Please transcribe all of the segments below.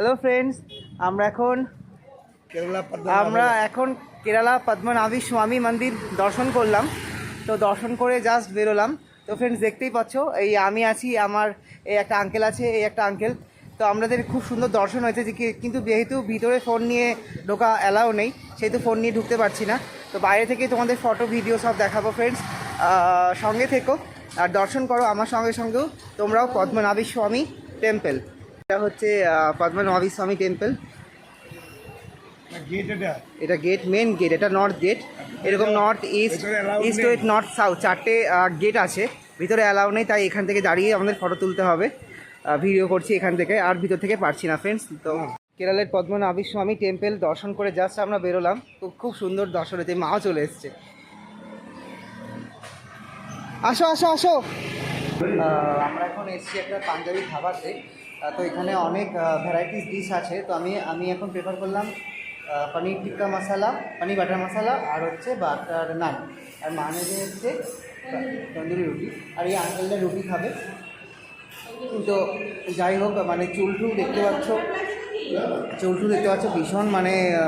Hello friends আমরা এখন আমরা এখন কেরালা পদ্মনাভী স্বামী মন্দির দর্শন করলাম। তো দর্শন করে জাস্ট বেরোলাম। তো ফ্রেন্ডস দেখতেই পাচ্ছ এই আমি আছি আমার এই একটা আঙ্কেল আছে এই একটা আঙ্কেল তো আমাদের খুব সুন্দর দর্শন হয়েছে যে কিন্তু যেহেতু ভিতরে ফোন নিয়ে ঢোকা অ্যালাও নেই সেহেতু ফোন নিয়ে ঢুকতে পারছি না। তো বাইরে থেকে তোমাদের ফটো ভিডিও সব দেখাবো ফ্রেন্ডস সঙ্গে থেকো। আর দর্শন করো আমার সঙ্গে সঙ্গেও। তোমরাও পদ্মনাভী স্বামী টেম্পল এটা হচ্ছে পদ্মনাভী স্বামী টেম্পল গেট এটা? গেট মেন গেট এটা নর্থ গেট এরকম north east east. West north south চারটে গেট আছে। ভিতরে অ্যালাউ নেই তাই এখান থেকে দাঁড়িয়ে আমাদের ফটো তুলতে হবে। ভিডিও করছি এখান থেকে আর ভিতর থেকে পারছি না ফ্রেন্ডস তো কেরালের পদ্মনাভী স্বামী টেম্পল দর্শন করে জাস্ট আমরা বেরোলাম। খুব খুব সুন্দর দর্শন হয়েছে মাও চলে এসছে। আসো আসো আসো। আমরা এখন এসছি একটা পাঞ্জাবি খাবারতে আহ, তো এখানে অনেক ভ্যারাইটিস ডিশ আছে। তো আমি আমি এখন প্রেফার করলাম পনির টিক্কা মশালা, পনির বাটার মশালা আর হচ্ছে বাটার নান। আর মানেজে হচ্ছে তন্দুরি রুটি। আর এই আঙ্কেলটা রুটি খাবে। তো যাই হোক মানে চুল টুল দেখতে পাচ্ছ। চুল টুল দেখতে পাচ্ছ ভীষণ মানে আহ,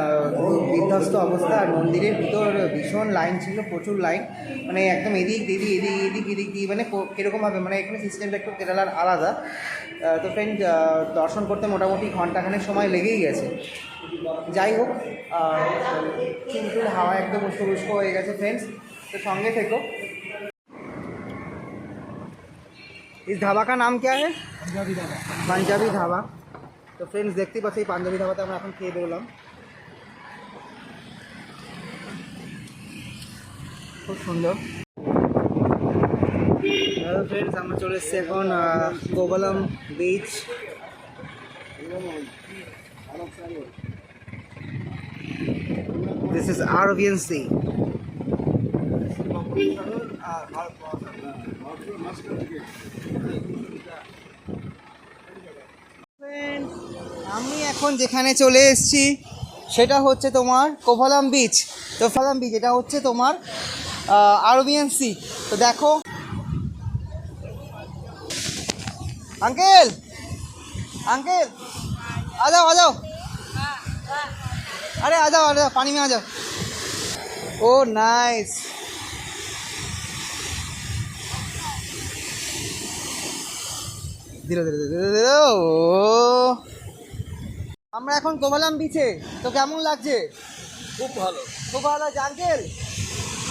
বিধ্বস্ত অবস্থা আর মন্দিরের ভিতর ভীষণ লাইন ছিল প্রচুর লাইন মানে একদম এদিক এদিক এদিক এদিক এদিক দিয়ে মানে কো- কীরকমভাবে মানে এখানে সিস্টেমটা একটু কেরালার আলাদা আহ, তো ফ্রেন্ড দর্শন করতে মোটামুটি ঘন্টাখানেক সময় লেগেই গেছে যাই হোক আহ, চুল টুল হাওয়া একদম উস্কো উস্কো হয়ে গেছে ফ্রেন্ডস তো সঙ্গে থেকো इस ढाबा का नाम क्या है পাঞ্জাবি দাদা পাঞ্জাবি ধাবা তো ফ্রেন্ডস দেখতেই পাচ্ছি এই পাঞ্জাবি ধাবাতে আমরা এখন খেয়ে বেরোলাম। খুব সুন্দর। হ্যালো ফ্রেন্ডস আমরা চলে এসেছি এখন আহ, Kovalam beach this is Arabian sea Friends, আমি এখন যেখানে চলে এসেছি সেটা হচ্ছে তোমার কোভালাম বিচ তো ফালাম বিচ এটা হচ্ছে তোমার আরবিয়ান সি তো দেখো আঙ্কেল আঙ্কেল आ जाओ आ जाओ अरे आ जाओ आ जाओ पानी में आ जाओ ओ नाइस ধীরে ধীরে ধীরে ও। আমরা এখন কোভালাম বিচে তো কেমন লাগছে? খুব ভালো। খুব ভালো লাগছে আঙ্কেল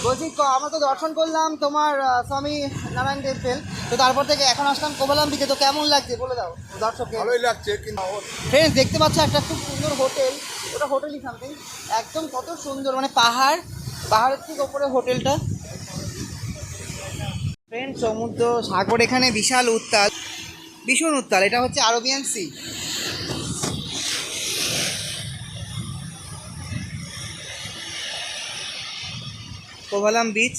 বলছি আমরা তো দর্শন করলাম তোমার স্বামী নারায়ণ টেম্পল তো তারপর থেকে এখন আসলাম কোভালাম বিচে তো কেমন লাগছে? বলে দাও দর্শককে। ভালোই লাগছে কিন্তু ফ্রেন্ডস দেখতে পাচ্ছ একটা খুব সুন্দর হোটেল ওটা হোটেলই সামথিং একদম কত সুন্দর মানে পাহাড়। পাহাড়ের ঠিক ওপরে হোটেলটা ফ্রেন্ড সমুদ্র সাগর এখানে বিশাল উত্তাল। ভীষণ উত্তাল, এটা হচ্ছে আরবিয়ান সি। কোভালাম বিচ।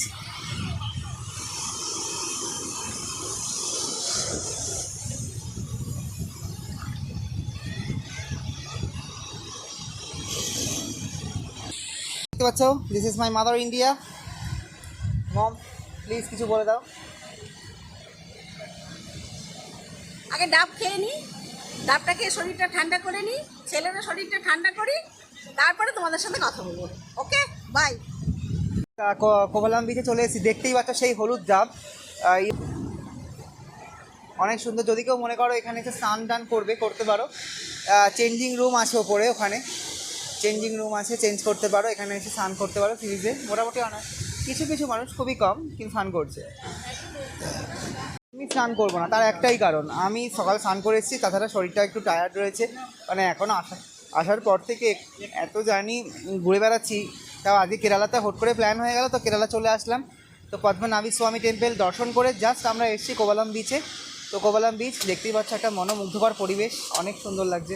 দেখতে পাচ্ছ this is my mother India mom please কিছু বলে দাও। আগে ডাব খেয়ে নিই ডাবটা খেয়ে শরীরটা ঠান্ডা করে নিই ছেলেরা শরীরটা ঠান্ডা করি, তারপরে তোমাদের সাথে কথা বলব। ওকে? বাই। কোভালাম বিচে চলে এসেছি, দেখতেই পাচ্ছ সেই হলুদ ডাব। অনেক সুন্দর, যদি কেউ মনে করো এখানে এসে স্নান টান করবে, করতে পারো। চেঞ্জিং রুম আছে ওপরে, ওখানে। চেঞ্জিং রুম আছে চেঞ্জ করতে পারো, এখানে এসে স্নান করতে পারো ফ্রিজে মোটামুটি অনেক কিছু কিছু মানুষ খুবই কম, কিন্তু স্নান করছে। আমি স্নান করব না, তার একটাই কারণ। আমি সকাল স্নান করে এসেছি, তাছাড়া শরীরটা একটু টায়ার্ড রয়েছে। মানে এখনও আসা আসার পর থেকে এত জার্নি ঘুরে বেড়াচ্ছি, তাও আজকে কেরালাতে হট করে প্ল্যান হয়ে গেল, তো কেরালা চলে আসলাম। তো পদ্মনাভী স্বামী টেম্পল দর্শন করে জাস্ট আমরা এসেছি কোবালাম বিচে তো কোবালাম বিচ দেখতেই পাচ্ছ একটা মনোমুগ্ধকর পরিবেশ, অনেক সুন্দর লাগছে।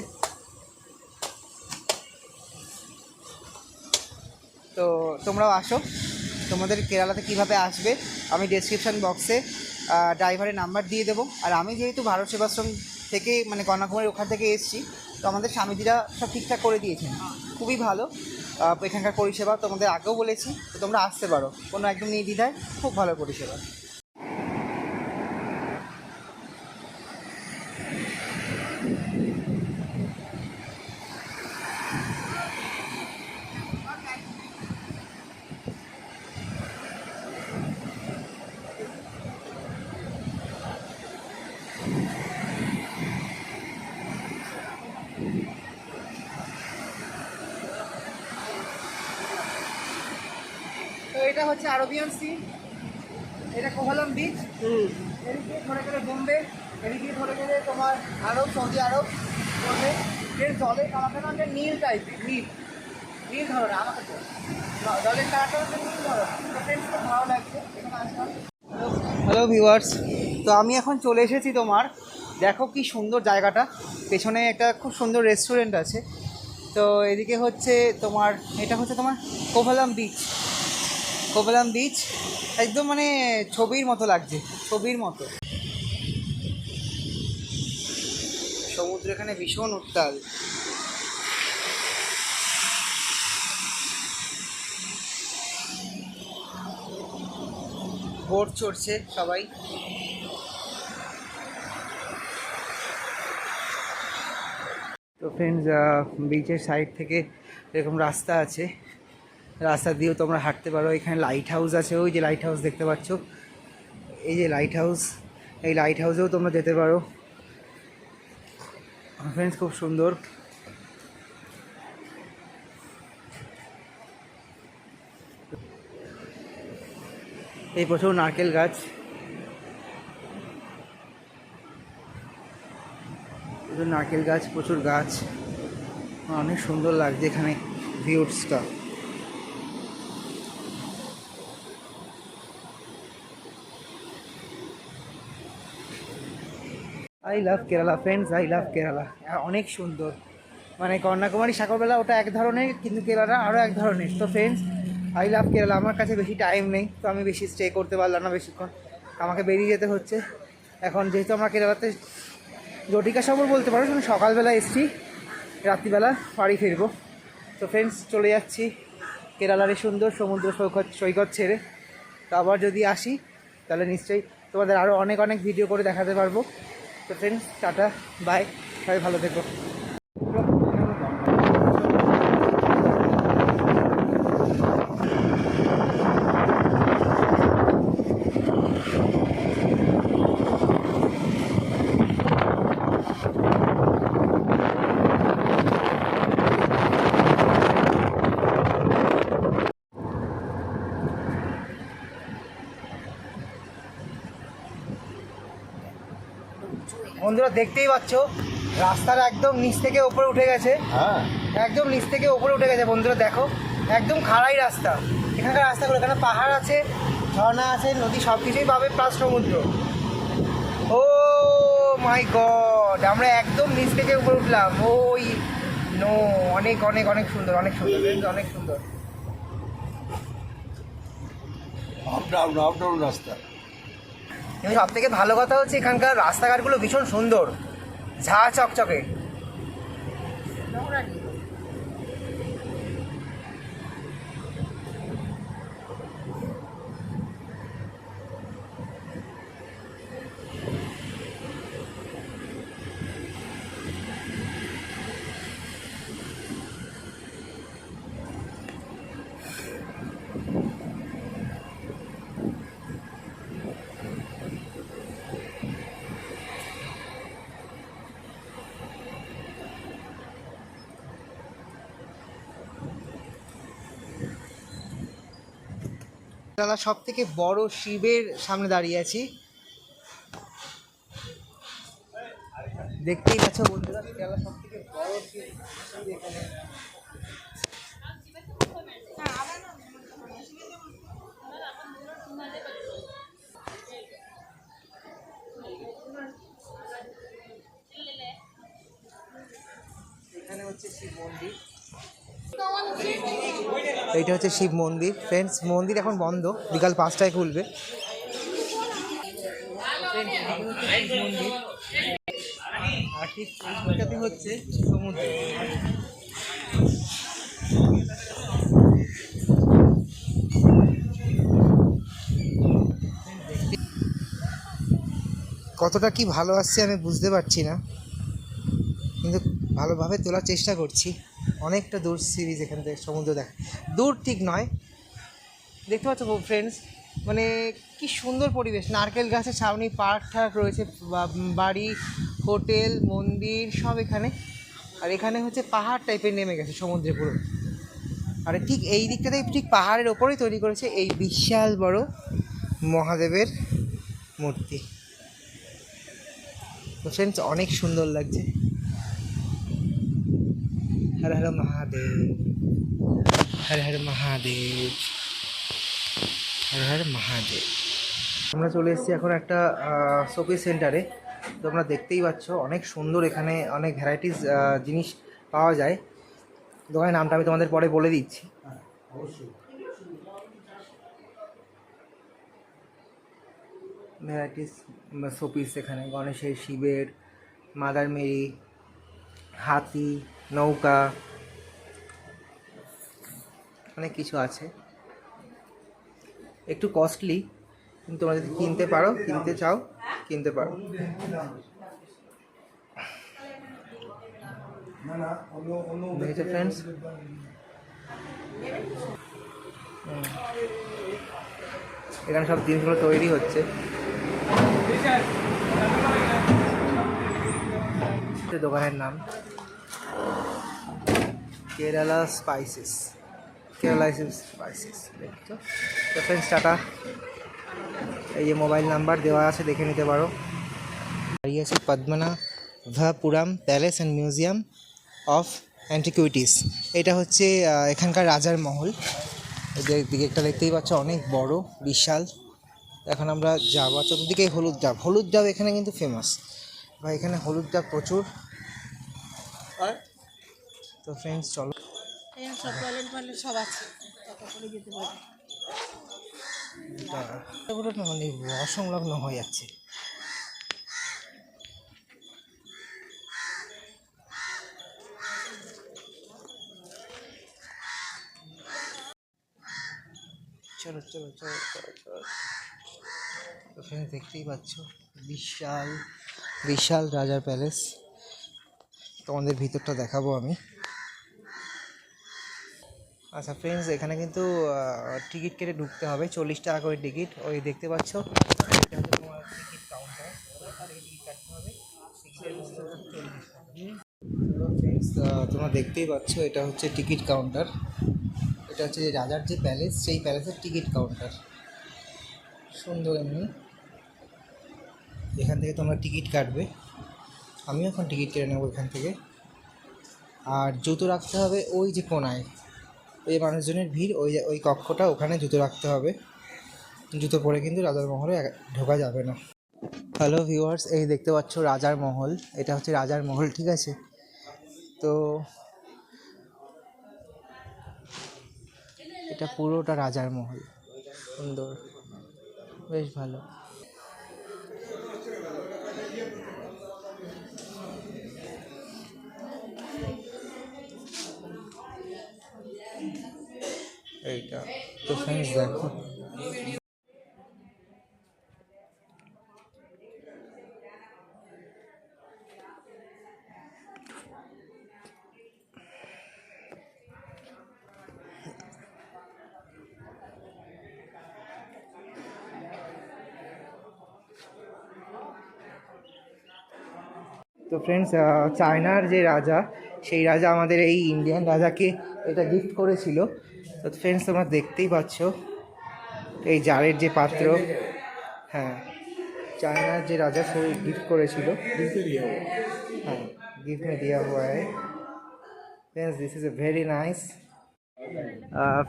তো তোমরাও আসো, তোমাদের কেরালাতে কীভাবে আসবে, আমি ডেসক্রিপশন বক্সে ড্রাইভারের নাম্বার দিয়ে দেবো। আর আমি যেহেতু ভারত সেবাশ্রম থেকে মানে কন্যাকুমারী ওখান থেকে এসেছি, তো আমাদের স্বামীজিরা সব ঠিকঠাক করে দিয়েছেন। খুবই ভালো। এখানকার পরিষেবা তোমাদের আগেও বলেছি, তো তোমরা আসতে পারো। কোনো একদম নির্দ্বিধায়, খুব ভালো পরিষেবা। হচ্ছে আরবিয়ান সি এটা কোহালাম বিচ এদিকে ধরে গেলে বোম্বে এদিকে ধরে গেলে তোমার আরব সৌদি আরব পড়বে এর জলের কালারটা না নীল টাইপের নীল। নীল ধরনের আমাকে জলের কালারটা হচ্ছে নীল ধরনের ফ্রেন্ডস খুব ভালো লাগছে হ্যালো ভিউয়ার্স তো আমি এখন চলে এসেছি তোমার দেখো কি সুন্দর জায়গাটা পেছনে একটা খুব সুন্দর রেস্টুরেন্ট আছে। তো এদিকে হচ্ছে তোমার এটা হচ্ছে তোমার কোভালাম বিচ কোভালাম বিচ একদম মানে ছবির মতো লাগছে, ছবির মতো। সমুদ্র এখানে ভীষণ উত্তাল। বোট চড়ছে সবাই। তো ফ্রেন্ডস বিচের সাইড থেকে এরকম রাস্তা আছে। রাস্তা দিয়েও তোমরা হাঁটতে পারো। এখানে লাইট হাউস আছে, ওই যে লাইট হাউস দেখতে পাচ্ছ। এই যে লাইট হাউস এই লাইট হাউসেও তোমরা যেতে পারো। ফ্রেন্ডস খুব সুন্দর। এই প্রচুর নারকেল গাছ। প্রচুর নারকেল গাছ, প্রচুর গাছ। অনেক সুন্দর লাগছে এখানে ভিউসটা I love Kerala friends I love Kerala অনেক সুন্দর। মানে কন্যাকুমারী, সাগরবেলা, ওটা এক ধরনের, কিন্তু কেরালা আরও এক ধরনের। তো ফ্রেন্ডস আই লাভ কেরালা আমার কাছে বেশি টাইম নেই, তো আমি বেশি স্টে করতে পারলাম না বেশিক্ষণ। আমাকে বেরিয়ে যেতে হচ্ছে। এখন যেহেতু আমরা কেরালাতে জটিকা সফর বলতে পারো আমি সকালবেলা এসছি, রাত্রিবেলা বাড়ি ফিরবো। তো ফ্রেন্ডস চলে যাচ্ছি কেরালার সুন্দর সমুদ্র সৈকত সৈকত ছেড়ে। তো আবার যদি আসি, তাহলে নিশ্চয়ই তোমাদের আরও অনেক অনেক ভিডিও করে দেখাতে পারব। তো ফ্রেন্ডস টাটা বাই সবাই ভালো থেকো। বন্ধুরা দেখতেই পাচ্ছ রাস্তার একদম নিচ থেকে ওপরে উঠে গেছে। হ্যাঁ। একদম নিচ থেকে ওপরে উঠে গেছে বন্ধুরা দেখো। একদম খাড়াই রাস্তা। এখানকার রাস্তাগুলো এখানে পাহাড় আছে ঝর্ণা আছে নদী সব কিছুই পাবে প্লাস সমুদ্র। ও মাই গড আমরা একদম নিচ থেকে উপরে উঠলাম। ওই নো অনেক অনেক অনেক সুন্দর অনেক সুন্দর অনেক সুন্দর। আপ ডাউন আপ ডাউন রাস্তা। এবং সব থেকে ভালো কথা হচ্ছে এখানকার রাস্তাঘাটগুলো ভীষণ সুন্দর ঝা চকচকে। দাদা সব থেকে বড় শিবের সামনে দাঁড়িয়ে আছি। দেখতেই পাচ্ছ বন্ধুরা সব থেকে বড় শিব এখানে হচ্ছে শিব মন্দির। এইটা হচ্ছে শিব মন্দির। ফ্রেন্ডস মন্দির এখন বন্ধ। বিকাল পাঁচটায় খুলবে। আর ঠিক হচ্ছে কতটা কি ভালো আসছে আমি বুঝতে পারছি না। কিন্তু ভালোভাবে তোলার চেষ্টা করছি। অনেকটা দূর সিরিজ এখান থেকে সমুদ্র দেখা। দূর ঠিক নয়। দেখতে পাচ্ছ ফ্রেন্ডস মানে কি সুন্দর পরিবেশ। নারকেল গাছের ছাউনি, পার্ক ঠাক রয়েছে বাড়ি, হোটেল, মন্দির, সব এখানে। আর এখানে হচ্ছে পাহাড় টাইপের নেমে গেছে সমুদ্রে পুরো। আর ঠিক এই দিকটাতে ঠিক পাহাড়ের ওপরেই তৈরি করেছে এই বিশাল বড় মহাদেবের মূর্তি। ফ্রেন্ডস অনেক সুন্দর লাগছে। হর হর মহাদেব, হর হর মহাদেব, হর হর মহাদেব। আমরা চলে এসেছি এখন একটা শপিং সেন্টারে তোমরা দেখতেই পাচ্ছ, অনেক সুন্দর এখানে অনেক ভ্যারাইটিস জিনিস পাওয়া যায়। দোকানের নামটা আমি তোমাদের পরে বলে দিচ্ছি। ভ্যারাইটিস শোপিস এখানে, গণেশের শিবের মাদার মেরি হাতি নৌকা, অনেক কিছু আছে। একটু কস্টলি কিন্তু তোমরা যদি কিনতে পারো, কিনতে চাও, কিনতে পারো। ফ্রেন্ডস এখানে সব জিনিসগুলো তৈরি হচ্ছে। দোকানের নাম। কেরালা স্পাইসেস কেরালা স্পাইসেস দেখছ তো ফ্রেন্ডস টাটা এই যে মোবাইল নাম্বার দেওয়া আছে দেখে নিতে পারো। দাঁড়িয়ে আছে পদ্মনা Padmanabhapuram palace and museum of antiquities এটা হচ্ছে এখানকার রাজার মহল। এই যে দিকে দেখতেই পাচ্ছ অনেক বড় বিশাল। এখন আমরা যাব আর চতুর্দিকে হলুদ ডাব। হলুদ ডাব এখানে কিন্তু ফেমাস বা এখানে হলুদ ডাব প্রচুর। তো ফ্রেন্ডস চলো। সব টয়লেট ফয়লেট সব আছে। করে যেতে পারবে। এগুলো মানে অসংলগ্ন হয়ে যাচ্ছে। চলো চলো চলো চলো চলো। ওখানে দেখতেই পাচ্ছ বিশাল বিশাল রাজার প্যালেস তোমাদের ভিতরটা দেখাবো আমি। আচ্ছা ফ্রেন্ডস এখানে কিন্তু টিকিট কেটে ঢুকতে হবে। চল্লিশ টাকা করে টিকিট ওই দেখতে পাচ্ছ? তোমার টিকিট কাউন্টার টিকিট কাটতে হবে। টিকিটের মূল্য হচ্ছে 40 টাকা। হ্যালো ফ্রেন্ডস তোমরা দেখতেই পাচ্ছ, এটা হচ্ছে টিকিট কাউন্টার এটা হচ্ছে রাজার যে প্যালেস সেই প্যালেসের টিকিট কাউন্টার সুন্দর এমনি। এখান থেকে তোমরা টিকিট কাটবে। আমিও এখন টিকিট কেটে নেব এখান থেকে। আর জুতো রাখতে হবে ওই যে কোনায়। ওই মানুষজনের ভিড়, ওই ওই কক্ষটা ওখানে জুতো রাখতে হবে। জুতো পরে কিন্তু রাজার মহলে ঢোকা যাবে না। হ্যালো ভিউয়ার্স এই দেখতে পাচ্ছ রাজার মহল, এটা হচ্ছে রাজার মহল, ঠিক আছে? তো এটা পুরোটা রাজার মহল। সুন্দর, বেশ ভালো। এইটা তো ফ্রেন্ডস দেখো। তো ফ্রেন্ডস চায়নার যে রাজা, সেই রাজা আমাদের এই ইন্ডিয়ান রাজাকে এটা গিফট করেছিল। তো ফ্রেন্ডস তোমরা দেখতেই পাচ্ছ এই জারের যে পাত্র। হ্যাঁ চায়নার যে রাজা সে গিফট করেছিল। হ্যাঁ। গিফট মে দিয়া হুয়া। Friends this is a very nice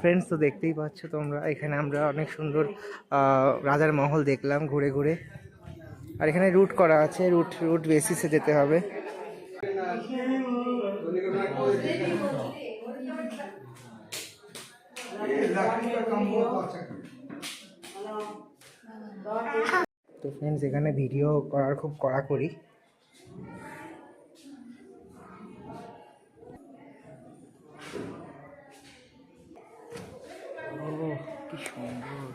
friends তো দেখতেই পাচ্ছ তোমরা এখানে আমরা অনেক সুন্দর রাজার মহল দেখলাম ঘুরে ঘুরে। আর এখানে রুট করা আছে রুট রুট বেসিসে যেতে হবে। তো ফ্রেন্ডস এখানে ভিডিও করার খুব কড়াকড়ি। ও কি সুন্দর।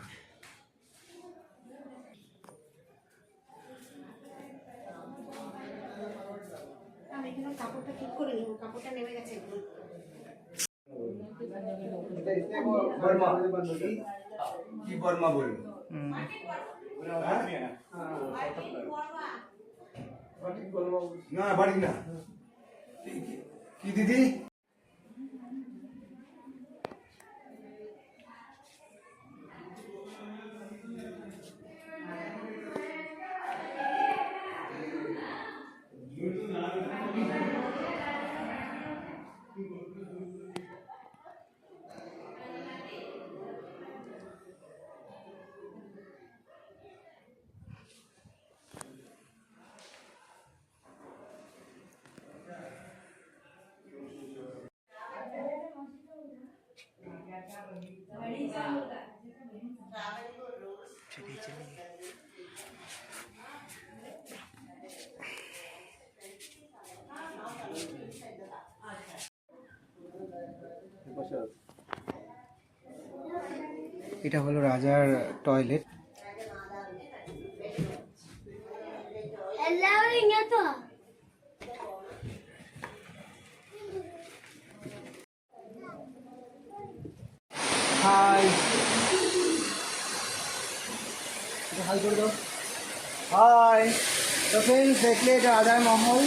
কাপড়টা ঠিক করে নিব কাপড়টা নেমে গেছে। বর্মা কি বর্মা বলব হুম। না বাড়ি না কি দিদি এটা হলো রাজার টয়লেট হাই হাই তো। ফ্রেন্ডস দেখলে এটা রাজার মহল।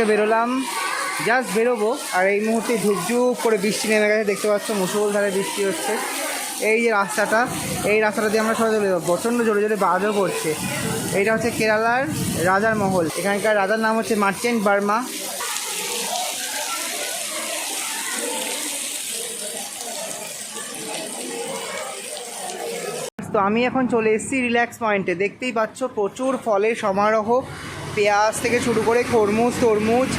থেকে বেরোলাম। জাস্ট বেরোবো। আর এই মুহূর্তে ঝুপঝুপ করে বৃষ্টি নেমে গেছে, দেখতে পাচ্ছ মুসলধারে বৃষ্টি হচ্ছে। এই যে রাস্তাটা, এই রাস্তাটা দিয়ে আমরা সবাই চলে যাব। প্রচণ্ড জোরে জোরে বাজও করছে এইটা হচ্ছে কেরালার রাজার মহল। এখানকার রাজার নাম হচ্ছে মার্চেন্ট বার্মা। তো আমি এখন চলে এসেছি রিল্যাক্স পয়েন্টে। দেখতেই পাচ্ছ প্রচুর ফলের সমারোহ। পেঁয়াজ থেকে শুরু করে খরমুজ, তরমুজ,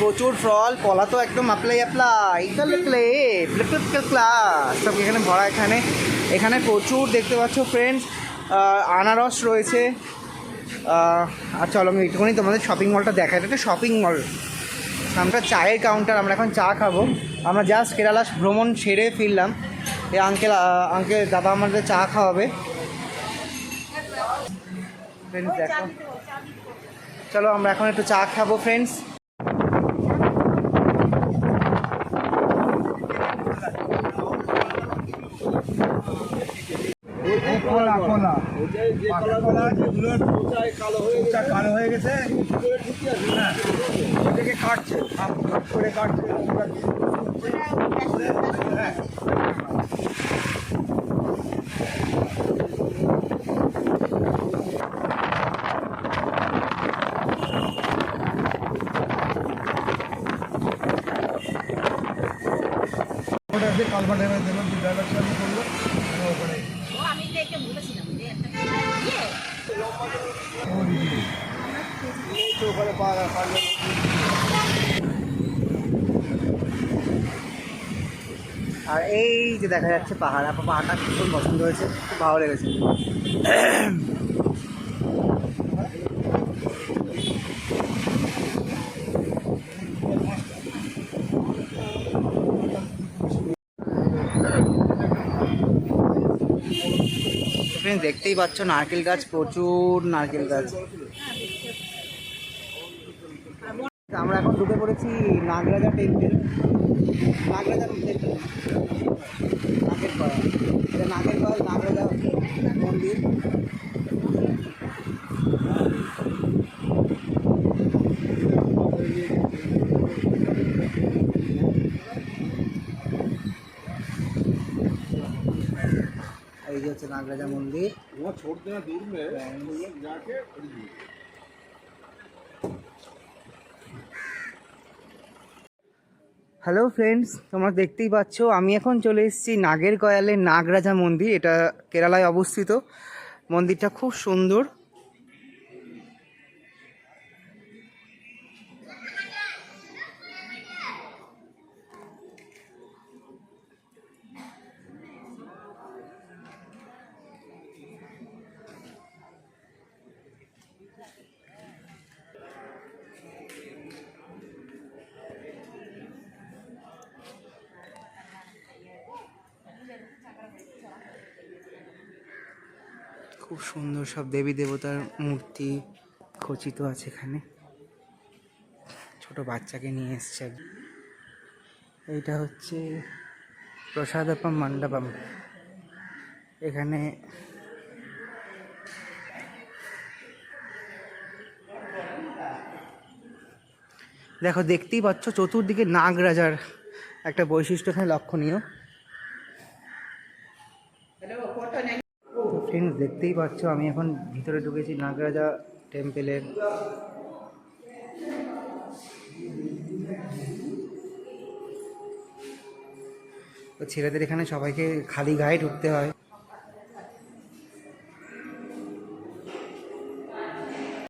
প্রচুর ফল, কলা তো একদম ক্লে ক্লাস সব এখানে ভরা এখানে। এখানে প্রচুর দেখতে পাচ্ছ ফ্রেন্ডস আনারস রয়েছে। আর চলো আমি একটুখানি তোমাদের শপিং মলটা দেখাই। এটা একটা শপিং মল আমরা চায়ের কাউন্টার আমরা এখন চা খাব। আমরা জাস্ট কেরালা ভ্রমণ সেরে ফিরলাম। এই আঙ্কেল আঙ্কেল দাদা আমাদের চা খাওয়াবে। ফ্রেন্ডস দেখো। চলো আমরা এখন একটু চা খাব ফ্রেন্ডস কলা। হয়ে গেছে। হ্যাঁ ওটাকে কাটছে। করে কাটছে। হ্যাঁ। যে কালবা ড্যামে দিলাম দু ডায়লগ চালু করল ওখানে আমি ওখানে পাড়া পাড়া আর এই যে দেখা যাচ্ছে পাহাড় আপনার পাহাড়টা খুব পছন্দ হয়েছে খুব ভালো লেগেছে। Friends, দেখতেই পাচ্ছ নারকেল গাছ প্রচুর নারকেল গাছ। আমরা এখন ঢুকে পড়েছি নাগরাজা টেম্পল নাগরাজা টেম্পল নাগের পাড়া নাগের পাড়া নাগরাজা মন্দির এই যে হচ্ছে নাগরাজা মন্দির। হ্যালো ফ্রেন্ডস তোমরা দেখতেই পাচ্ছ আমি এখন চলে এসেছি নাগের কয়ালে নাগরাজা মন্দির। এটা কেরালায় অবস্থিত। মন্দিরটা খুব সুন্দর। সব দেবী দেবতার মূর্তি খচিত আছে এখানে। ছোট বাচ্চাকে নিয়ে এসছে এইটা হচ্ছে প্রসাদপম মণ্ডপম। এখানে দেখো, দেখতেই পাচ্ছ, চতুর্দিকে নাগরাজার একটা বৈশিষ্ট্য এখানে লক্ষণীয়। ফ্রেন্ডস দেখতেই পাচ্ছ, আমি এখন ভিতরে ঢুকেছি নাগরাজা টেম্পেলের। ছেলেদের এখানে সবাইকে খালি গায়ে ঢুকতে হয়।